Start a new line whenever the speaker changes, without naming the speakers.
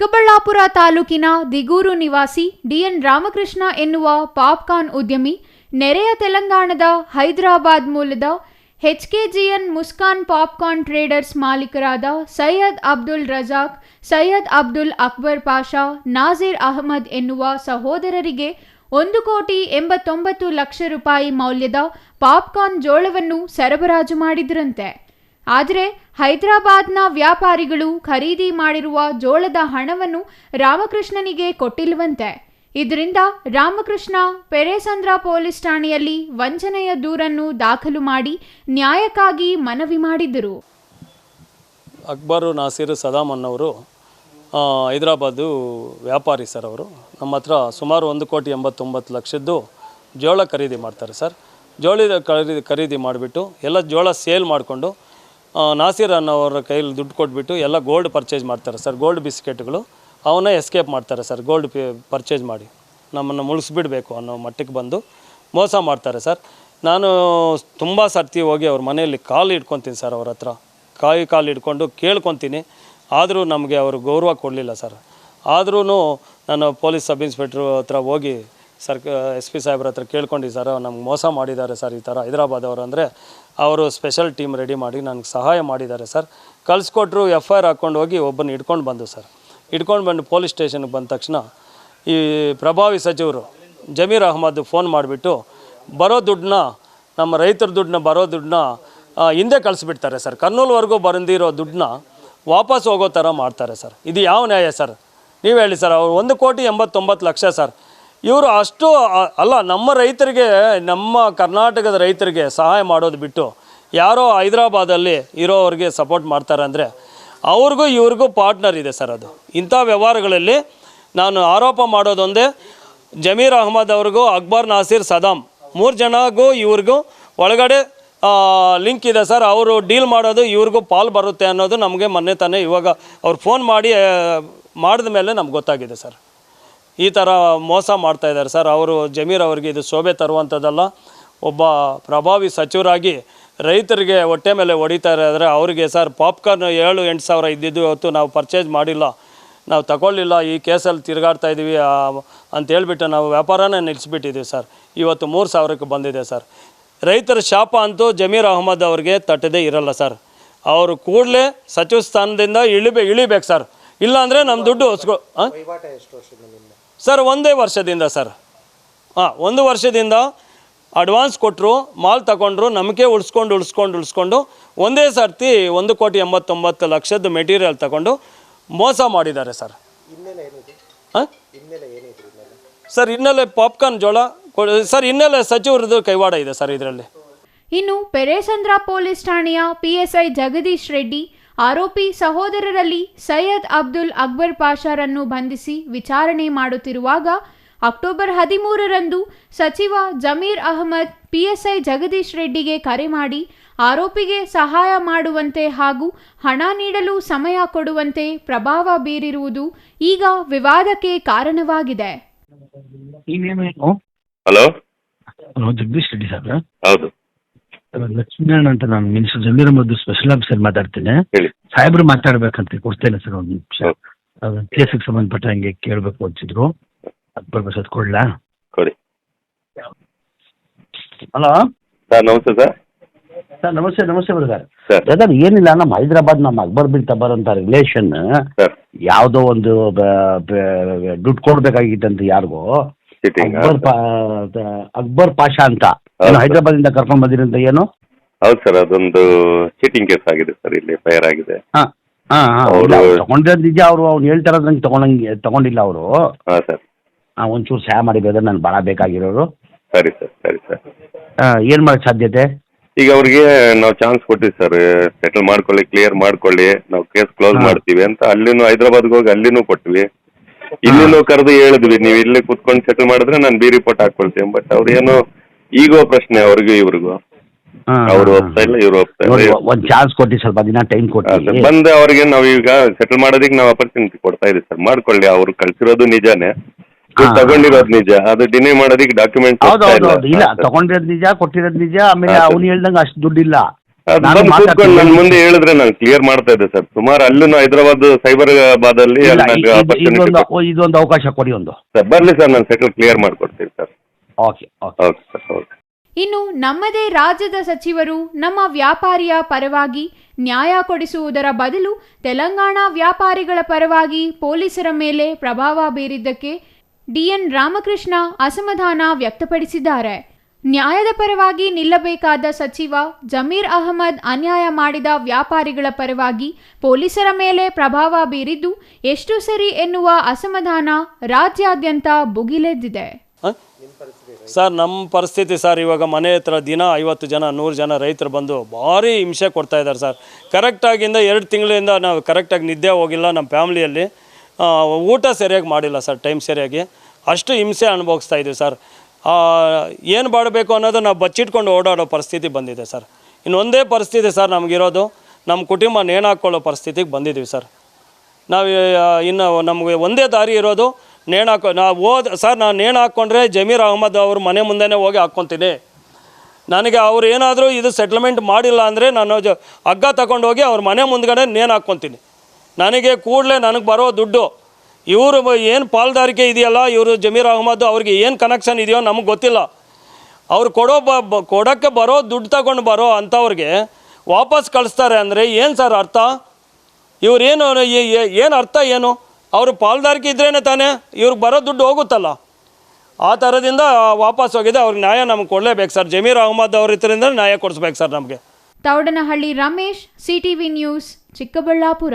ಚಿಕ್ಕಬಳ್ಳಾಪುರ ತಾಲೂಕಿನ ದಿಗೂರು ನಿವಾಸಿ ಡಿಎನ್ ರಾಮಕೃಷ್ಣ ಎನ್ನುವ ಪಾಪ್ಕಾರ್ನ್ ಉದ್ಯಮಿ, ನೆರೆಯ ತೆಲಂಗಾಣದ ಹೈದರಾಬಾದ್ ಮೂಲದ ಎಚ್ಕೆಜಿಎನ್ ಮುಸ್ಕಾನ್ ಪಾಪ್ಕಾರ್ನ್ ಟ್ರೇಡರ್ಸ್ ಮಾಲೀಕರಾದ ಸೈಯದ್ ಅಬ್ದುಲ್ ರಜಾಕ್, ಸೈಯದ್ ಅಬ್ದುಲ್ ಅಕ್ಬರ್ ಪಾಷಾ ನಾಜೀರ್ ಅಹಮದ್ ಎನ್ನುವ ಸಹೋದರರಿಗೆ ಒಂದು ಕೋಟಿ ಎಂಬತ್ತೊಂಬತ್ತು ಲಕ್ಷ ರೂಪಾಯಿ ಮೌಲ್ಯದ ಪಾಪ್ಕಾರ್ನ್ ಜೋಳವನ್ನು ಸರಬರಾಜು ಮಾಡಿದ್ರಂತೆ. ಆದರೆ ಹೈದರಾಬಾದ್ನ ವ್ಯಾಪಾರಿಗಳು ಖರೀದಿ ಮಾಡಿರುವ ಜೋಳದ ಹಣವನ್ನು ರಾಮಕೃಷ್ಣನಿಗೆ ಕೊಟ್ಟಿಲ್ವಂತೆ. ಇದರಿಂದ ರಾಮಕೃಷ್ಣ ಪೆರೇಸಂದ್ರ ಪೊಲೀಸ್ ಠಾಣೆಯಲ್ಲಿ ವಂಚನೆಯ ದೂರನ್ನು ದಾಖಲು ಮಾಡಿ ನ್ಯಾಯಕ್ಕಾಗಿ ಮನವಿ ಮಾಡಿದ್ದರು
ಅಕ್ಬರು ನಾಸೀರ್ ಸದಾಮನ್ ಅವರು ಹೈದರಾಬಾದು ವ್ಯಾಪಾರಿ ಸರ್ ಅವರು. ನಮ್ಮ ಹತ್ರ ಸುಮಾರು ಒಂದು ಕೋಟಿ ಎಂಬತ್ತೊಂಬತ್ತು ಲಕ್ಷದ್ದು ಜೋಳ ಖರೀದಿ ಮಾಡ್ತಾರೆ ಸರ್. ಜೋಳದ ಖರೀದಿ ಖರೀದಿ ಮಾಡಿಬಿಟ್ಟು ಎಲ್ಲ ಜೋಳ ಸೇಲ್ ಮಾಡಿಕೊಂಡು ನಾಸೀರ್ ಅನ್ನೋರ ಕೈಯಲ್ಲಿ ದುಡ್ಡು ಕೊಟ್ಬಿಟ್ಟು ಎಲ್ಲ ಗೋಲ್ಡ್ ಪರ್ಚೇಸ್ ಮಾಡ್ತಾರೆ ಸರ್ ಗೋಲ್ಡ್ ಬಿಸ್ಕೆಟ್ಗಳು. ಅವನ್ನ ಎಸ್ಕೇಪ್ ಮಾಡ್ತಾರೆ ಸರ್ ಗೋಲ್ಡ್ ಪರ್ಚೇಸ್ ಮಾಡಿ. ನಮ್ಮನ್ನು ಮುಳುಗಿಸ್ಬಿಡ್ಬೇಕು ಅನ್ನೋ ಮಟ್ಟಕ್ಕೆ ಬಂದು ಮೋಸ ಮಾಡ್ತಾರೆ ಸರ್. ನಾನು ತುಂಬ ಸರ್ತಿ ಹೋಗಿ ಅವ್ರ ಮನೆಯಲ್ಲಿ ಕಾಲು ಇಟ್ಕೊತೀನಿ ಸರ್ ಅವ್ರ ಹತ್ರ. ಕಾಯಿ ಕಾಲು ಇಟ್ಕೊಂಡು ಕೇಳ್ಕೊತೀನಿ. ಆದರೂ ನಮಗೆ ಅವರು ಗೌರವ ಕೊಡಲಿಲ್ಲ ಸರ್. ಆದ್ರೂ ನಾನು ಪೊಲೀಸ್ ಸಬ್ ಇನ್ಸ್ಪೆಕ್ಟ್ರ್ ಹತ್ರ ಹೋಗಿ ಸರ್ಕ ಎಸ್ ಪಿ ಸಾಹೇಬ್ರ ಹತ್ರ ಕೇಳ್ಕೊಂಡು ಸರ್, ನಮ್ಗೆ ಮೋಸ ಮಾಡಿದ್ದಾರೆ ಸರ್ ಈ ಥರ ಹೈದರಾಬಾದ್ ಅವರು ಅಂದರೆ. ಅವರು ಸ್ಪೆಷಲ್ ಟೀಮ್ ರೆಡಿ ಮಾಡಿ ನನಗೆ ಸಹಾಯ ಮಾಡಿದ್ದಾರೆ ಸರ್. ಕಳಿಸ್ಕೊಟ್ರು ಎಫ್ ಐ ಆರ್ ಹಾಕ್ಕೊಂಡು ಹೋಗಿ ಒಬ್ಬನ ಇಟ್ಕೊಂಡು ಬಂದು ಸರ್. ಇಟ್ಕೊಂಡು ಬಂದು ಪೊಲೀಸ್ ಸ್ಟೇಷನ್ಗೆ ಬಂದ ತಕ್ಷಣ ಈ ಪ್ರಭಾವಿ ಸಚಿವರು ಜಮೀರ್ ಅಹಮದ್ ಫೋನ್ ಮಾಡಿಬಿಟ್ಟು, ಬರೋ ದುಡ್ಡನ್ನ, ನಮ್ಮ ರೈತರ ದುಡ್ಡನ್ನ ಬರೋ ದುಡ್ಡನ್ನ ಹಿಂದೆ ಕಳಿಸ್ಬಿಡ್ತಾರೆ ಸರ್. ಕರ್ನೂಲ್ವರೆಗೂ ಬಂದಿರೋ ದುಡ್ಡನ್ನ ವಾಪಸ್ ಹೋಗೋ ಥರ ಮಾಡ್ತಾರೆ ಸರ್. ಇದು ಯಾವ ನ್ಯಾಯ ಸರ್? ನೀವು ಹೇಳಿ ಸರ್, ಅವ್ರು ಒಂದು ಕೋಟಿ ಎಂಬತ್ತೊಂಬತ್ತು ಲಕ್ಷ ಸರ್. ಇವರು ಅಷ್ಟು ಅಲ್ಲ, ನಮ್ಮ ರೈತರಿಗೆ, ನಮ್ಮ ಕರ್ನಾಟಕದ ರೈತರಿಗೆ ಸಹಾಯ ಮಾಡೋದು ಬಿಟ್ಟು ಯಾರೋ ಹೈದರಾಬಾದಲ್ಲಿ ಇರೋವ್ರಿಗೆ ಸಪೋರ್ಟ್ ಮಾಡ್ತಾರೆ ಅಂದರೆ ಅವ್ರಿಗೂ ಇವ್ರಿಗೂ ಪಾರ್ಟ್ನರ್ ಇದೆ ಸರ್ ಅದು. ಇಂಥ ವ್ಯವಹಾರಗಳಲ್ಲಿ ನಾನು ಆರೋಪ ಮಾಡೋದೊಂದೇ ಜಮೀರ್ ಅಹಮದ್ ಅವ್ರಿಗೂ, ಅಕ್ಬರ್ ನಾಸೀರ್ ಸದಾಮ್ ಮೂರು ಜನಗೂ ಇವ್ರಿಗೂ ಒಳಗಡೆ ಲಿಂಕ್ ಇದೆ ಸರ್. ಅವರು ಡೀಲ್ ಮಾಡೋದು ಇವ್ರಿಗೂ ಪಾಲ್ ಬರುತ್ತೆ ಅನ್ನೋದು ನಮಗೆ ಮೊನ್ನೆ ತಾನೇ ಇವಾಗ ಅವ್ರು ಫೋನ್ ಮಾಡಿ ಮಾಡಿದ ಮೇಲೆ ನಮ್ಗೆ ಗೊತ್ತಾಗಿದೆ ಸರ್. ಈ ಥರ ಮೋಸ ಮಾಡ್ತಾ ಇದ್ದಾರೆ ಸರ್. ಅವರು ಜಮೀರ್ ಅವರಿಗೆ ಇದು ಶೋಭೆ ತರುವಂಥದ್ದಲ್ಲ ಒಬ್ಬ ಪ್ರಭಾವಿ ಸಚಿವರಾಗಿ ರೈತರಿಗೆ ಹೊಟ್ಟೆ ಮೇಲೆ ಹೊಡಿತಾ ಇದ್ದಾರೆ. ಅವರಿಗೆ ಸರ್, ಪಾಪ್ಕಾರ್ನ್ ಏಳು ಎಂಟು ಸಾವಿರ ಇದ್ದಿದ್ದು ಇವತ್ತು ನಾವು ಪರ್ಚೇಸ್ ಮಾಡಿಲ್ಲ. ನಾವು ತಗೊಳ್ಳಿಲ್ಲ. ಈ ಕೇಸಲ್ಲಿ ತಿರುಗಾಡ್ತಾ ಇದ್ದೀವಿ ಅಂತ ಹೇಳ್ಬಿಟ್ಟು ನಾವು ವ್ಯಾಪಾರನೇ ನಿಲ್ಲಿಸ್ಬಿಟ್ಟಿದ್ದೀವಿ ಸರ್. ಇವತ್ತು ಮೂರು ಸಾವಿರಕ್ಕೆ ಬಂದಿದೆ ಸರ್. ರೈತರ ಶಾಪ ಅಂತೂ ಜಮೀರ್ ಅಹಮದ್ ಅವ್ರಿಗೆ ತಟ್ಟದೇ ಇರಲ್ಲ ಸರ್. ಅವರು ಕೂಡಲೇ ಸಚಿವ ಸ್ಥಾನದಿಂದ ಇಳಿಬೇ, ಇಳಿಬೇಕು ಸರ್. ಇಲ್ಲಾಂದರೆ ನಮ್ಮ ದುಡ್ಡು ಹೊಸ್ಕೊ ಸರ್ ಒಂದೇ ವರ್ಷದಿಂದ ಸರ್. ಹಾಂ ಒಂದು ವರ್ಷದಿಂದ ಅಡ್ವಾನ್ಸ್ ಕೊಟ್ಟರು ಮಾಲ್ ತಗೊಂಡ್ರು ನಮಗೆ ಉಳಿಸ್ಕೊಂಡು ಉಳಿಸ್ಕೊಂಡು ಉಳಿಸ್ಕೊಂಡು ಒಂದೇ ಸರ್ತಿ ಒಂದು ಕೋಟಿ ಎಂಬತ್ತೊಂಬತ್ತು ಲಕ್ಷದ ಮೆಟೀರಿಯಲ್ ತಗೊಂಡು ಮೋಸ ಮಾಡಿದ್ದಾರೆ ಸರ್. ಹಾಂ? ಸರ್ ಹಿನ್ನೆಲೆ ಪಾಪ್ಕಾರ್ನ್ ಜೋಳ ಕೊಡ್- ಸರ್ ಹಿನ್ನೆಲೆ ಸಚಿವರದ್ದು ಕೈವಾಡ ಇದೆ ಸರ್ ಇದರಲ್ಲಿ.
ಇನ್ನು ಪೆರೇಸಂದ್ರ ಪೊಲೀಸ್ ಠಾಣೆಯ ಪಿಎಸ್ಐ ಜಗದೀಶ್ ರೆಡ್ಡಿ ಆರೋಪಿ ಸಹೋದರರಲ್ಲಿ ಸೈಯದ್ ಅಬ್ದುಲ್ ಅಕ್ಬರ್ ಪಾಷಾರನ್ನು ಬಂಧಿಸಿ ವಿಚಾರಣೆ ಮಾಡುತ್ತಿರುವಾಗ ಅಕ್ಟೋಬರ್ ಹದಿಮೂರರಂದು ಸಚಿವ ಜಮೀರ್ ಅಹಮದ್ ಪಿಎಸ್ಐ ಜಗದೀಶ್ ರೆಡ್ಡಿಗೆ ಕರೆ ಮಾಡಿ ಆರೋಪಿಗೆ ಸಹಾಯ ಮಾಡುವಂತೆ ಹಾಗೂ ಹಣ ನೀಡಲು ಸಮಯ ಕೊಡುವಂತೆ ಪ್ರಭಾವ ಬೀರಿರುವುದು ಈಗ ವಿವಾದಕ್ಕೆ ಕಾರಣವಾಗಿದೆ.
Hello
hello Jagadish Reddy sir Lakshminarayana ಅಂತ ನಾನು minister Zameer Ahmed special officer ಮಾತಾಡ್ತೇನೆ.
ಹೇಳಿ.
ಸಾಹೇಬ್ರು ಮಾತಾಡ್ಬೇಕಂತ ಕೊಡ್ತೇನೆ ಸರ್ ಒಂದು ನಿಮಿಷ.
ಹೌದು.
ಕೇಸಿಗೆ ಸಂಬಂಧಪಟ್ಟ ಹಂಗೆ ಕೇಳಬೇಕು ಅಂತಿದ್ರು. ಅಕ್ಬರ್ ಬಸದ್ ಕೊಡ್ಲಾ?
ಕೊಡಿ.
ಹಲೋ?
ಸರ್ ನಮಸ್ತೆ ಸರ್.
ಸರ್ ನಮಸ್ತೆ ನಮಸ್ತೆ ಬ್ರದರ್.
ಸರ್.
ಬ್ರದರ್ ಏನಿಲ್ಲ ನಮ್ಮ ಹೈದರಾಬಾದ್ ನಮ್ಮ ಅಕ್ಬರ್ ಬಿನ್ ತಬರ್ ಅಂತ ರಿಲೇಷನ್
ಸರ್.
ಯಾವುದೋ ಒಂದು ಬ- ಬ- ದುಡ್ಡು ಕೊಡ್ಬೇಕಾಗಿತ್ತಂತ ಯಾರಿಗೋ. ಅಕ್ಬರ್ ಪಾ ಅಕ್ಬರ್ ಪಾಷಾ ಅಂತ.
ಹೌದು
ಏನು
ಸರ್.
ಹೈದರಾಬಾದಿಂದ ಕರ್ಕೊಂಡ್ ಬಂದಿರಂತ ಏನು?
ಹೌದು ಸರ್ ಅದೊಂದು ಚೀಟಿಂಗ್ ಕೇಸ್ ಆಗಿದೆ ಸರ್ ಇಲ್ಲಿ ಫೈರ್ ಆಗಿದೆ.
ಹಾ ಹಾ ಹಾ.
ಅವ್ರು-
ತಗೊಂಡಿರೋದು ನಿಜ ಅವರು ಅವ್ನು ಹೇಳ್ತಾರದ್ ನಂಗೆ ತಗೊಂಡಂಗೆ ತಗೊಂಡಿಲ್ಲ ಅವರು.
ಹಾ ಸರ್.
ಒಂಚೂರು ಸಹಾಯ ಮಾಡಿ ಬೇಕಾದ್ರೆ ನಾನು ಭಾಳ ಬೇಕಾಗಿರೋರು.
ಸರಿ ಸರ್ ಸರಿ ಸರ್.
ಏನ್ ಮಾಡಕ್ ಸಾಧ್ಯತೆ?
ಈಗ ಅವ್ರಿಗೆ ನಾವು ಚಾನ್ಸ್ ಕೊಟ್ಟಿವಿ ಸರ್ ಸೆಟಲ್ ಮಾಡ್ಕೊಳ್ಳಿ ಕ್ಲಿಯರ್ ಮಾಡ್ಕೊಳ್ಳಿ ನಾವು ಕೇಸ್ ಕ್ಲೋಸ್
ಹಾ.
ಮಾಡ್ತೀವಿ ಅಂತ ಅಲ್ಲಿನೂ ಹೈದರಾಬಾದ್ಗೆ ಹೋಗಿ ಅಲ್ಲಿನೂ ಕೊಟ್ವಿ. ಇಲ್ಲಿನೂ ಕರೆದು ಹೇಳಿದ್ವಿ ನೀವು ಇಲ್ಲೇ ಕುತ್ಕೊಂಡು ಸೆಟಲ್ ಮಾಡಿದ್ರೆ ನಾನು ಬಿ ರಿಪೋರ್ಟ್ ಹಾಕೊಳ್ತೀನಿ ಬಟ್ ಅವ್ರೇನು ಈಗೋ ಪ್ರಶ್ನೆ ಅವ್ರಿಗೂ ಇವ್ರಿಗೂ. ಅವ್ರು ಒಪ್ತಾ ಇಲ್ಲ ಇವ್ರು ಒಪ್ತಾ
ನೋಡಿ
ಇಲ್ಲ
ಒಂದು ಚಾನ್ಸ್ ಕೊಟ್ಟಿ ಸ್ವಲ್ಪ ದಿನ ಟೈಮ್ ಕೊಟ್ಟು.
ಬಂದು ಅವ್ರಿಗೆ ನಾವು ಈಗ ಸೆಟಲ್ ಮಾಡೋದಕ್ಕೆ ನಾವು ಅಪರ್ಚುನಿಟಿ ಕೊಡ್ತಾ ಇದೀವಿ ಸರ್. ಮಾಡ್ಕೊಳ್ಳಿ ಅವ್ರು ಕಳ್ಸಿರೋದು ನಿಜಾನೇ.
ಹಾ.
ತಗೊಂಡಿರೋದು ನಿಜ ಅದು ಡಿನೇ ಮಾಡೋದಕ್ಕೆ ಡಾಕ್ಯುಮೆಂಟ್
ಹೌದು ಹೌದು ಹೌದು. ಇಲ್ಲ ತಗೊಂಡಿರೋದು ನಿಜ ಕೊಟ್ಟಿರೋದು ನಿಜ ಆಮೇಲೆ
ಹಾ, ಸರ್.
ಅವ್ನು ಹೇಳ್ದಂಗೆ ಅಷ್ಟು ದುಡ್ಡಿಲ್ಲ. ನಾನು
ಕೂತ್ಕೊಂಡು ನನ್ನ ಮುಂದೆ ಹೇಳಿದ್ರೆ ನಾನು ಕ್ಲಿಯರ್ ಮಾಡ್ತಾ ಇದ್ದೆ ಸರ್. ಸುಮಾರು ಅಲ್ಲೂ ಹೈದರಾಬಾದ್ ಸೈಬರಾಬಾದ್ ಅಲ್ಲಿ
ಇಲ್ಲ,
ಅಲ್ಲಿ
ಇ- ಇದು- ಇದೊಂದು ಇದೊಂದು ಅವಕಾಶ ಕೊಡಿ ಒಂದು.
ಸರ್ ಬರ್ಲಿ ಸರ್ ನಾನು ಸೆಟಲ್ ಕ್ಲಿಯರ್ ಮಾಡ್ಕೊಡ್ತೀನಿ sir.
Okay okay.
Okay sir okay.
ಇನ್ನು ನಮ್ಮದೇ ರಾಜ್ಯದ ಸಚಿವರು ನಮ್ಮ ವ್ಯಾಪಾರಿಯ ಪರವಾಗಿ ನ್ಯಾಯ ಕೊಡಿಸುವುದರ ಬದಲು ತೆಲಂಗಾಣ ವ್ಯಾಪಾರಿಗಳ ಪರವಾಗಿ ಪೊಲೀಸರ ಮೇಲೆ ಪ್ರಭಾವ ಬೀರಿದ್ದಕ್ಕೆ ಡಿಎನ್ ರಾಮಕೃಷ್ಣ ಅಸಮಾಧಾನ ವ್ಯಕ್ತಪಡಿಸಿದ್ದಾರೆ. ನ್ಯಾಯದ ಪರವಾಗಿ ನಿಲ್ಲಬೇಕಾದ ಸಚಿವ ಜಮೀರ್ ಅಹಮದ್ ಅನ್ಯಾಯ ಮಾಡಿದ ವ್ಯಾಪಾರಿಗಳ ಪರವಾಗಿ ಪೊಲೀಸರ ಮೇಲೆ ಪ್ರಭಾವ ಬೀರಿದ್ದು ಎಷ್ಟು ಸರಿ ಎನ್ನುವ ಅಸಮಾಧಾನ ರಾಜ್ಯಾದ್ಯಂತ
ಬುಗಿಲೆದ್ದಿದೆ ಸರ್, ನಮ್ಮ ಪರಿಸ್ಥಿತಿ ಸರ್, ಇವಾಗ ಮನೆ ಹತ್ರ ದಿನ ಐವತ್ತು ಜನ, ನೂರು ಜನ ರೈತರು ಬಂದು ಭಾರಿ ಹಿಂಸೆ ಕೊಡ್ತಾ ಇದ್ದಾರೆ ಸರ್. ಕರೆಕ್ಟಾಗಿಂದ ಎರಡು ತಿಂಗಳಿಂದ ನಾವು ಕರೆಕ್ಟಾಗಿ ನಿದ್ದೆ ಹೋಗಿಲ್ಲ ನಮ್ಮ ಫ್ಯಾಮಿಲಿಯಲ್ಲಿ. ಊಟ ಸರಿಯಾಗಿ ಮಾಡಿಲ್ಲ ಸರ್, ಟೈಮ್ ಸರಿಯಾಗಿ. ಅಷ್ಟು ಹಿಂಸೆ ಅನುಭವಿಸ್ತಾ ಇದ್ದೀವಿ ಸರ್. ಏನು ಮಾಡಬೇಕು ಅನ್ನೋದು ನಾವು ಬಚ್ಚಿಟ್ಕೊಂಡು ಓಡಾಡೋ ಪರಿಸ್ಥಿತಿ ಬಂದಿದೆ ಸರ್. ಇನ್ನೊಂದೇ ಪರಿಸ್ಥಿತಿ ಸರ್ ನಮಗಿರೋದು. ನಮ್ಮ ಕುಟುಂಬ ನೇಣಾಕೊಳ್ಳೋ ಪರಿಸ್ಥಿತಿಗೆ ಬಂದಿದ್ದೀವಿ ಸರ್. ನಾವು ಇನ್ನು ನಮಗೆ ಒಂದೇ ದಾರಿ ಇರೋದು ನೇಣಾಕೊ, ನಾವು ಹೋದ, ಸರ್ ನಾನು ನೇಣು ಹಾಕ್ಕೊಂಡ್ರೆ ಜಮೀರ್ ಅಹಮದ್ ಅವ್ರ ಮನೆ ಮುಂದೆನೇ ಹೋಗಿ ಹಾಕ್ಕೊತೀನಿ. ನನಗೆ ಅವ್ರು ಏನಾದರೂ ಇದು ಸೆಟ್ಲ್ಮೆಂಟ್ ಮಾಡಿಲ್ಲ ಅಂದರೆ ನಾನು ಹಗ್ಗ ತಗೊಂಡೋಗಿ ಅವ್ರ ಮನೆ ಮುಂದ್ಗಡೆ ನೇಣು ಹಾಕ್ಕೊತೀನಿ ನನಗೆ ಕೂಡಲೇ ನನಗೆ ಬರೋ ದುಡ್ಡು ಇವರು ಏನು ಪಾಲ್ದಾರಿಕೆ ಇದೆಯಲ್ಲ, ಇವರು ಜಮೀರ್ ಅಹಮದ್ ಅವ್ರಿಗೆ ಏನು ಕನೆಕ್ಷನ್ ಇದೆಯೋ ನಮಗೆ ಗೊತ್ತಿಲ್ಲ. ಅವ್ರು ಕೊಡೋ ಬ ಕೊಡೋಕ್ಕೆ ಬರೋ ದುಡ್ಡು ತಗೊಂಡು ಬರೋ ಅಂಥವ್ರಿಗೆ ವಾಪಸ್ ಕಳಿಸ್ತಾರೆ ಅಂದರೆ ಏನು ಸರ್ ಅರ್ಥ? ಇವ್ರೇನು ಏನು ಅರ್ಥ ಏನು? ಅವರು ಪಾಲ್ದಾರಿಕೆ ಇದ್ರೇ ತಾನೇ ಇವ್ರಿಗೆ ಬರೋ ದುಡ್ಡು ಹೋಗುತ್ತಲ್ಲ. ಆ ಥರದಿಂದ ವಾಪಸ್ ಹೋಗಿದೆ, ಅವ್ರಿಗೆ ನ್ಯಾಯ ನಮ್ಗೆ ಕೊಡಲೇಬೇಕು ಸರ್. ಜಮೀರ್ ಅಹಮದ್ ಅವ್ರ ಇದರಿಂದ ನ್ಯಾಯ ಕೊಡಿಸ್ಬೇಕು ಸರ್ ನಮಗೆ.
Thoudanahalli Ramesh, CTV news, Chikkaballapur.